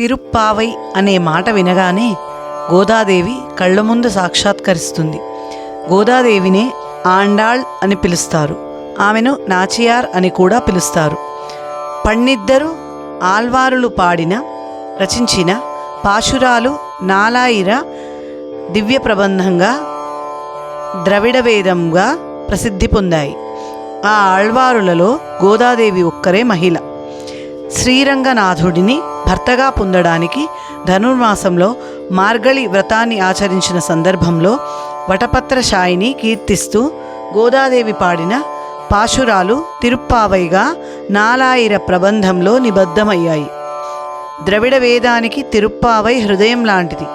తిరుప్పావై అనే మాట వినగానే గోదాదేవి కళ్ళ ముందు సాక్షాత్కరిస్తుంది. గోదాదేవినే ఆండాళ్ అని పిలుస్తారు. ఆమెను నాచియార్ అని కూడా పిలుస్తారు. పన్నిద్దరు ఆల్వారులు పాడిన రచించిన పాశురాలు నాలాయిర దివ్య ప్రబంధంగా ద్రవిడ వేదంగా ప్రసిద్ధి పొందాయి. ఆ ఆళ్వారులలో గోదాదేవి ఒక్కరే మహిళ. శ్రీరంగనాథుడిని భర్తగా పొందడానికి ధనుర్మాసంలో మార్గళి వ్రతాన్ని ఆచరించిన సందర్భంలో వటపత్రశాయిని కీర్తిస్తూ గోదాదేవి పాడిన పాశురాలు తిరుప్పావైగా నాలాయిర ప్రబంధంలో నిబద్ధమయ్యాయి. ద్రవిడ వేదానికి తిరుప్పావై హృదయం లాంటిది.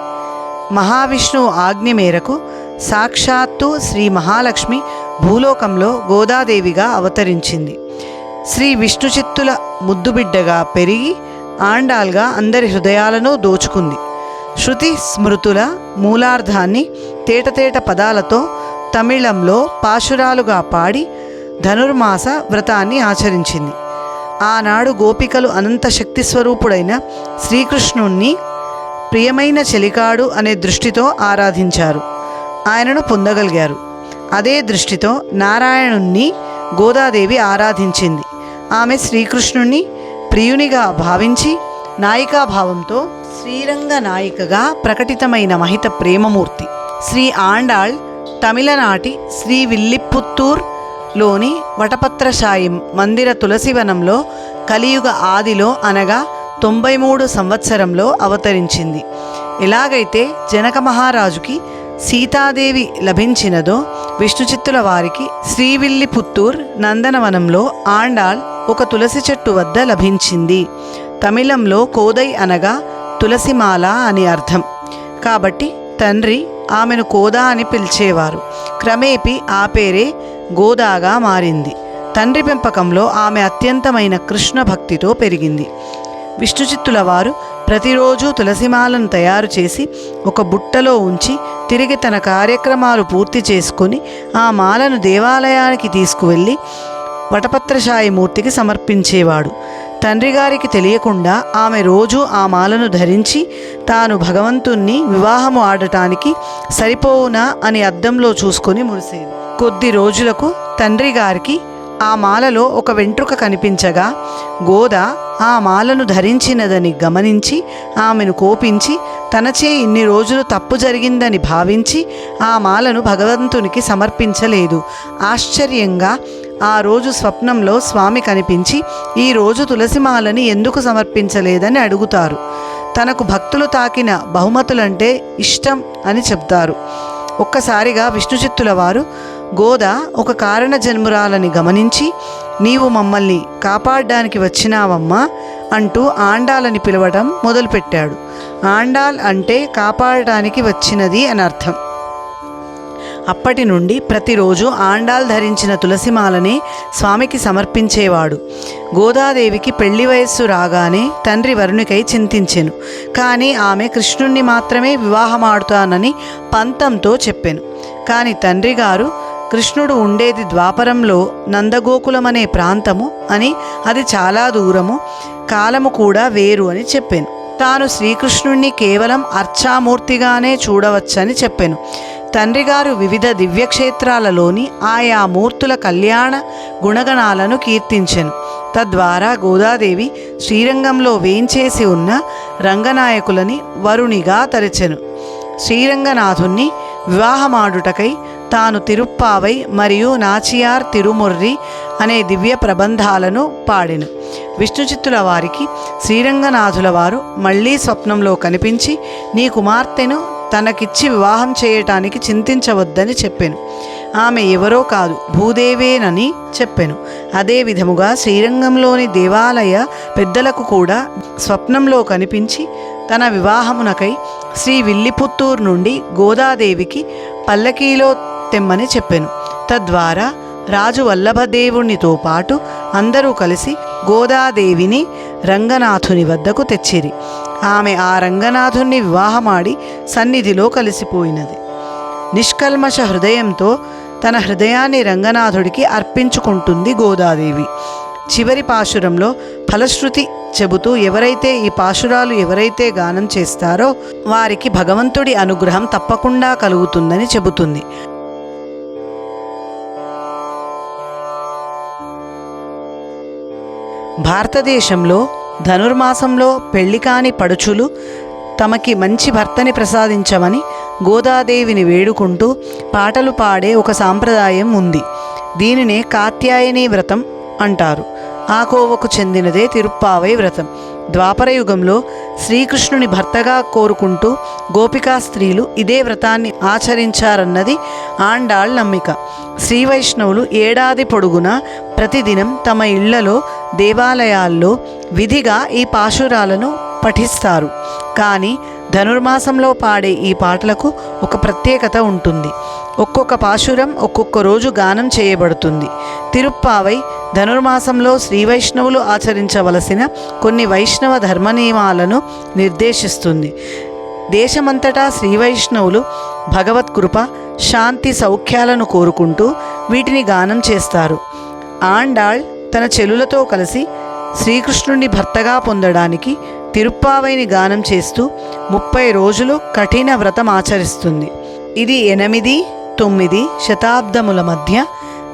మహావిష్ణువు ఆజ్ఞ మేరకు సాక్షాత్తు శ్రీ మహాలక్ష్మి భూలోకంలో గోదాదేవిగా అవతరించింది. శ్రీ విష్ణుచిత్తుల ముద్దుబిడ్డగా పెరిగి ఆండాల్గా అందరి హృదయాలను దోచుకుంది. శృతి స్మృతుల మూలార్థాన్ని తేటతేట పదాలతో తమిళంలో పాశురాలుగా పాడి ధనుర్మాస వ్రతాన్ని ఆచరించింది. ఆనాడు గోపికలు అనంత శక్తి స్వరూపుడైన శ్రీకృష్ణుణ్ణి ప్రియమైన చెలికాడు అనే దృష్టితో ఆరాధించారు. ఆయనను పొందగలిగారు. అదే దృష్టితో నారాయణుణ్ణి గోదాదేవి ఆరాధించింది. ఆమె శ్రీకృష్ణుణ్ణి ప్రియునిగా భావించి నాయికాభావంతో శ్రీరంగ నాయికగా ప్రకటితమైన మహిత ప్రేమమూర్తి శ్రీ ఆండాళ్ తమిళనాటి శ్రీ విల్లిపుత్తూర్లోని వటపత్రశాయి మందిర తులసివనంలో కలియుగ ఆదిలో అనగా తొంభై మూడు సంవత్సరంలో అవతరించింది. ఎలాగైతే జనక మహారాజుకి సీతాదేవి లభించినదో విష్ణుచిత్తుల వారికి శ్రీవిల్లిపుత్తూర్ నందనవనంలో ఆండాళ్ ఒక తులసి చెట్టు వద్ద లభించింది. తమిళంలో కోదై అనగా తులసిమాల అని అర్థం. కాబట్టి తండ్రి ఆమెను కోదా అని పిలిచేవారు. క్రమేపీ ఆ పేరే గోదాగా మారింది. తండ్రి పెంపకంలో ఆమె అత్యంతమైన కృష్ణ భక్తితో పెరిగింది. విష్ణుచిత్తుల వారు ప్రతిరోజు తులసిమాలను తయారు చేసి ఒక బుట్టలో ఉంచి తిరిగి తన కార్యక్రమాలు పూర్తి చేసుకొని ఆ మాలను దేవాలయానికి తీసుకువెళ్ళి వటపత్రశాయి మూర్తికి సమర్పించేవాడు. తండ్రి గారికి తెలియకుండా ఆమె రోజు ఆ మాలను ధరించి తాను భగవంతుణ్ణి వివాహము ఆడటానికి సరిపోవునా అని అద్దంలో చూసుకొని మురిసేది. కొద్ది రోజులకు తండ్రి గారికి ఆ మాలలో ఒక వెంట్రుక కనిపించగా గోద ఆ మాలను ధరించినదని గమనించి ఆమెను కోపించి తనచే ఇన్ని రోజులు తప్పు జరిగిందని భావించి ఆ మాలను భగవంతునికి సమర్పించలేదు. ఆశ్చర్యంగా ఆ రోజు స్వప్నంలో స్వామి కనిపించి ఈ రోజు తులసిమాలని ఎందుకు సమర్పించలేదని అడుగుతారు. తనకు భక్తులు తాకిన బహుమతులంటే ఇష్టం అని చెప్తారు. ఒక్కసారిగా విష్ణుచిత్తుల వారు గోద ఒక కారణ జన్మురాలని గమనించి నీవు మమ్మల్ని కాపాడడానికి వచ్చినావమ్మా అంటూ ఆండాలని పిలవడం మొదలుపెట్టాడు. ఆండాల్ అంటే కాపాడటానికి వచ్చినది అని అర్థం. అప్పటి నుండి ప్రతిరోజు ఆండాల్ ధరించిన తులసిమాలనే స్వామికి సమర్పించేవాడు. గోదాదేవికి పెళ్ళి వయస్సు రాగానే తండ్రి వరుణికై చింతించెను. కానీ ఆమె కృష్ణుణ్ణి మాత్రమే వివాహమాడుతానని పంతంతో చెప్పెను. కానీ తండ్రి గారు కృష్ణుడు ఉండేది ద్వాపరంలో నందగోకులమనే ప్రాంతము అని అది చాలా దూరము కాలము కూడా వేరు అని చెప్పాను. తాను శ్రీకృష్ణుణ్ణి కేవలం అర్చామూర్తిగానే చూడవచ్చని చెప్పాను. తండ్రిగారు వివిధ దివ్యక్షేత్రాలలోని ఆయా మూర్తుల కళ్యాణ గుణగణాలను కీర్తించెను. తద్వారా గోదాదేవి శ్రీరంగంలో వేంచేసి ఉన్న రంగనాయకులని వరుణిగా తలచెను శ్రీరంగనాథుణ్ణి వివాహమాడుటకై తాను తిరుప్పావై మరియు నాచియార్ తిరుముర్రి అనే దివ్య ప్రబంధాలను పాడెను. విష్ణుచిత్తుల వారికి శ్రీరంగనాథుల వారు మళ్ళీ స్వప్నంలో కనిపించి నీ కుమార్తెను తనకిచ్చి వివాహం చేయటానికి చింతించవద్దని చెప్పాను. ఆమె ఎవరో కాదు భూదేవేనని చెప్పాను. అదే విధముగా శ్రీరంగంలోని దేవాలయ పెద్దలకు కూడా స్వప్నంలో కనిపించి తన వివాహమునకై శ్రీ విల్లిపుత్తూరు నుండి గోదాదేవికి పల్లకీలో తెమ్మని చెప్పాను. తద్వారా రాజు వల్లభదేవునితో పాటు అందరూ కలిసి గోదాదేవిని రంగనాథుని వద్దకు తెచ్చిరి. ఆమె ఆ రంగనాథుణ్ణి వివాహమాడి సన్నిధిలో కలిసిపోయినది. నిష్కల్మష హృదయంతో తన హృదయాన్ని రంగనాథుడికి అర్పించుకుంటుంది గోదాదేవి. చివరి పాశురంలో ఫలశ్రుతి చెబుతూ ఎవరైతే ఈ పాశురాలు ఎవరైతే గానం చేస్తారో వారికి భగవంతుడి అనుగ్రహం తప్పకుండా కలుగుతుందని చెబుతుంది. భారతదేశంలో ధనుర్మాసంలో పెళ్ళి కాని పడుచులు తమకి మంచి భర్తని ప్రసాదించమని గోదాదేవిని వేడుకుంటూ పాటలు పాడే ఒక సాంప్రదాయం ఉంది. దీనినే కాత్యాయని వ్రతం అంటారు. ఆ కోవకు చెందినదే తిరుప్పావై వ్రతం. ద్వాపర యుగంలో శ్రీకృష్ణుని భర్తగా కోరుకుంటూ గోపికా స్త్రీలు ఇదే వ్రతాన్ని ఆచరించారన్నది ఆండాళ్ నమ్మిక. శ్రీ వైష్ణవులు ఏడాది పొడుగునా ప్రతిదినం తమ ఇళ్ళలో దేవాలయాల్లో విధిగా ఈ పాశురాలను పఠిస్తారు. కానీ ధనుర్మాసంలో పాడే ఈ పాటలకు ఒక ప్రత్యేకత ఉంటుంది. ఒక్కొక్క పాశురం ఒక్కొక్క రోజు గానం చేయబడుతుంది. తిరుప్పావై ధనుర్మాసంలో శ్రీ వైష్ణవులు ఆచరించవలసిన కొన్ని వైష్ణవ ధర్మ నియమాలను నిర్దేశిస్తుంది. దేశమంతటా శ్రీ వైష్ణవులు భగవత్కృప శాంతి సౌఖ్యాలను కోరుకుంటూ వీటిని గానం చేస్తారు. ఆండాళ్ తన చెలులతో కలిసి శ్రీకృష్ణుని భర్తగా పొందడానికి తిరుప్పావైని గానం చేస్తూ ముప్పై రోజులు కఠిన వ్రతం ఆచరిస్తుంది. ఇది ఎనిమిది తొమ్మిది శతాబ్దముల మధ్య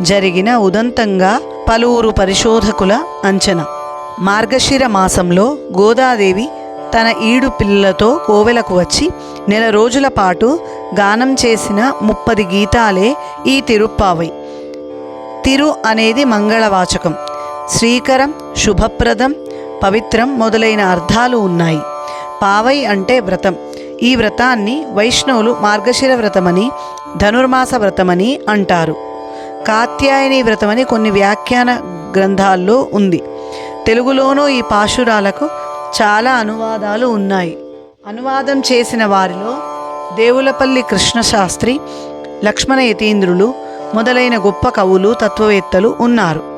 జరిగిన ఉదంతంగా పలువురు పరిశోధకుల అంచనా. మార్గశిర మాసంలో గోదాదేవి తన ఈడు పిల్లలతో కోవెలకు వచ్చి నెల రోజుల పాటు గానం చేసిన ముప్పది గీతాలే ఈ తిరుప్పావై. తిరు అనేది మంగళవాచకం. శ్రీకరం శుభప్రదం పవిత్రం మొదలైన అర్థాలు ఉన్నాయి. పావై అంటే వ్రతం. ఈ వ్రతాన్ని వైష్ణవులు మార్గశిర వ్రతమని ధనుర్మాస వ్రతమని అంటారు. కాత్యాయని వ్రతమని కొన్ని వ్యాఖ్యాన గ్రంథాల్లో ఉంది. తెలుగులోనూ ఈ పాశురాలకు చాలా అనువాదాలు ఉన్నాయి. అనువాదం చేసిన వారిలో దేవులపల్లి కృష్ణశాస్త్రి లక్ష్మణ యతీంద్రులు మొదలైన గొప్ప కవులు తత్వవేత్తలు ఉన్నారు.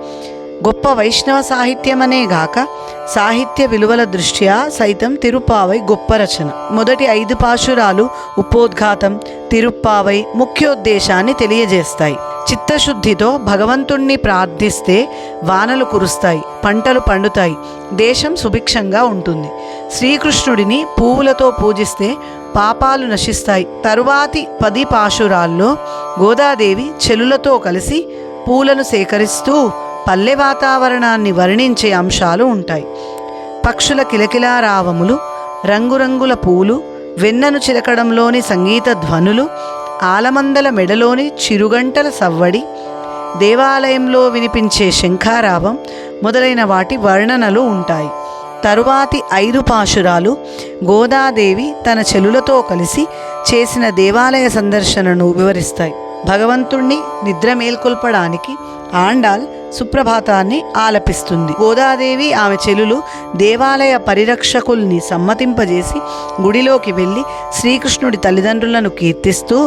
గొప్ప వైష్ణవ సాహిత్యమనే గాక సాహిత్య విలువల దృష్ట్యా సైతం తిరుపావై గొప్ప రచన. మొదటి ఐదు పాశురాలు ఉపోద్ఘాతం తిరుప్పావై ముఖ్యోద్దేశాన్ని తెలియజేస్తాయి. చిత్తశుద్ధితో భగవంతుణ్ణి ప్రార్థిస్తే వానలు కురుస్తాయి పంటలు పండుతాయి దేశం సుభిక్షంగా ఉంటుంది. శ్రీకృష్ణుడిని పువ్వులతో పూజిస్తే పాపాలు నశిస్తాయి. తరువాతి పది పాశురాల్లో గోదాదేవి చెలులతో కలిసి పూలను సేకరిస్తూ పల్లె వాతావరణాన్ని వర్ణించే అంశాలు ఉంటాయి. పక్షుల కిలకిలారావములు రంగురంగుల పూలు వెన్నను చిలకడంలోని సంగీత ధ్వనులు ఆలమందల మెడలోని చిరుగంటల సవ్వడి దేవాలయంలో వినిపించే శంఖారావం మొదలైన వాటి వర్ణనలు ఉంటాయి. తరువాతి ఐదు పాశురాలు గోదాదేవి తన చెలులతో కలిసి చేసిన దేవాలయ సందర్శనను వివరిస్తాయి. భగవంతుణ్ణి నిద్ర మేల్కొల్పడానికి ఆండాల్ సుప్రభాతాన్ని ఆలపిస్తుంది. గోదాదేవి ఆమె చెలులు దేవాలయ పరిరక్షకుల్ని సమ్మతింపజేసి గుడిలోకి వెళ్ళి శ్రీకృష్ణుడి తల్లిదండ్రులను కీర్తిస్తూ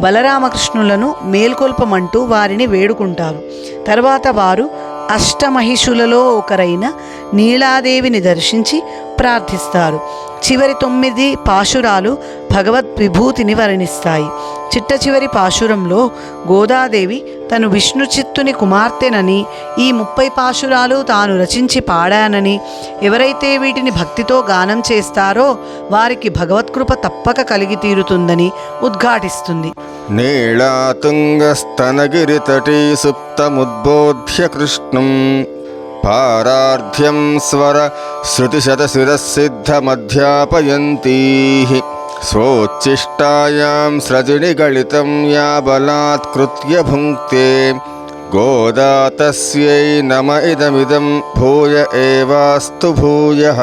బలరామకృష్ణులను మేల్కొల్పమంటూ వారిని వేడుకుంటారు. తర్వాత వారు అష్టమహిషులలో ఒకరైన నీలాదేవిని దర్శించి ప్రార్థిస్తారు. చివరి తొమ్మిది పాశురాలు భగవద్ విభూతిని వర్ణిస్తాయి. చిట్ట చివరి పాశురంలో గోదాదేవి తను విష్ణు చిత్తుని కుమార్తెనని ఈ ముప్పై పాశురాలు తాను రచించి పాడానని ఎవరైతే వీటిని భక్తితో గానం చేస్తారో వారికి భగవత్కృప తప్పక కలిగి తీరుతుందని ఉద్ఘాటిస్తుంది. నీళాతుంగస్తనగిరితటీ సుప్తముద్బోధ్య కృష్ణం పారార్ధ్యం స్వర శృతిశతశిరసిద్ధమధ్యాపయంతీ స్వోచ్ఛిష్టాయాం స్రజిని గళితం యా బలాత్కృత్య భుంక్తే గోదా తస్యై నమ ఇదమిదం భూయ ఏవాస్తు భూయః